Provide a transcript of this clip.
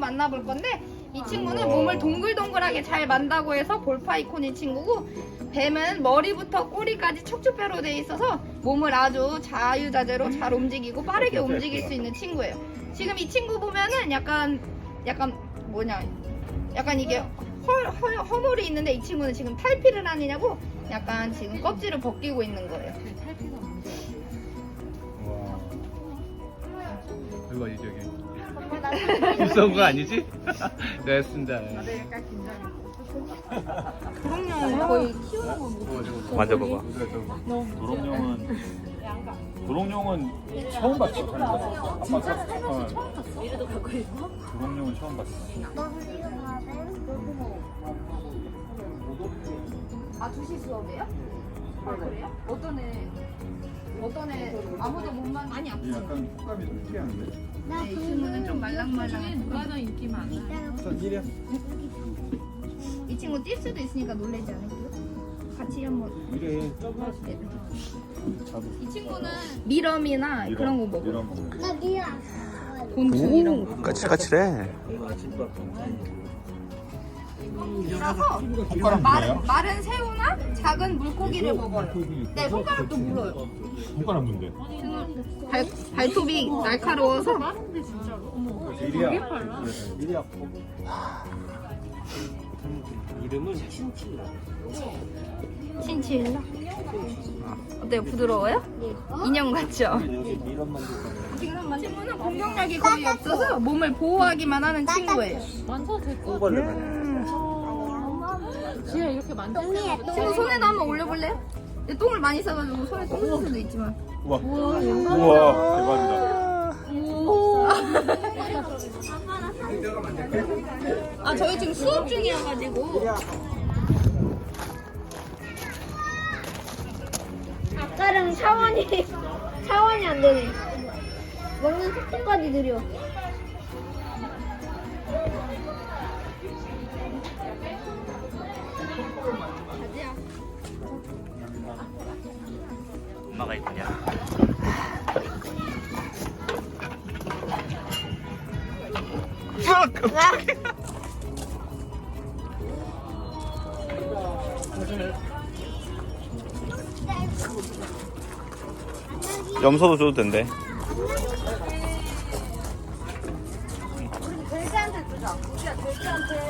만나볼 건데 이 친구는 몸을 동글동글하게 잘 만다고 해서 볼파이콘인 친구고 뱀은 머리부터 꼬리까지 척추뼈로 돼 있어서 몸을 아주 자유자재로 잘 움직이고 빠르게 움직일 수 있는 친구예요. 지금 이 친구 보면은 약간 약간 뭐냐 약간 이게 헐, 헐, 허물이 있는데 이 친구는 지금 탈피를 하느냐고 약간 지금 껍질을 벗기고 있는 거예요. 와. 이거 이제 여기. 무서운 거 아니지? 네, 됐습니다. 도롱뇽은 거의 키우는 거 만져봐봐. 도롱뇽은 도롱뇽은 처음 봤어. 진짜 살면서 처음 봤어. 도롱뇽은 처음 봤어. 아, 2시 수업이에요? 아, 그래요? 어떤 애, 어떤 애 아무도 못 만, 많이 아프죠? 약간 촉감이 좀 특이한데. 네, 이 친구는 좀 말랑말랑한 누가 더 인기 많아? 전 이래. 이 친구 뛸 수도 있으니까 놀라지 않을게요? 같이 한번 이래. 잡을. 이 친구는 미럼이나 그런 거 먹어요 이런 거. 나 미안. 곤충 이런 거 까칠까칠해. 이라서 손가락 마른, 물어요? 마른 새우나 작은 물고기를 먹어요. 네 손가락도 물어요. 손가락 문제. 발, 발톱이 날카로워서. 이리 아프고. 친칠라. 어때요? 부드러워요? 인형 같죠? 친구는 공격력이 거의 없어서 몸을 보호하기만 하는 친구예요. 만져도 될 거. 지혜 이렇게 만져. 친구 손에도 한번 올려볼래요? 근데 똥을 많이 싸가지고 손에 똥 묻을 수도 있지만 우와. 우와. 대박이다. 아 저희 지금 수업 중이어가지고 아까랑 차원이 차원이 안 되네. 먹는 속도까지 느려. 엄마가 있냐? 염소도 줘도 된대. 돼지한테 주자. 우리가 돼지한테.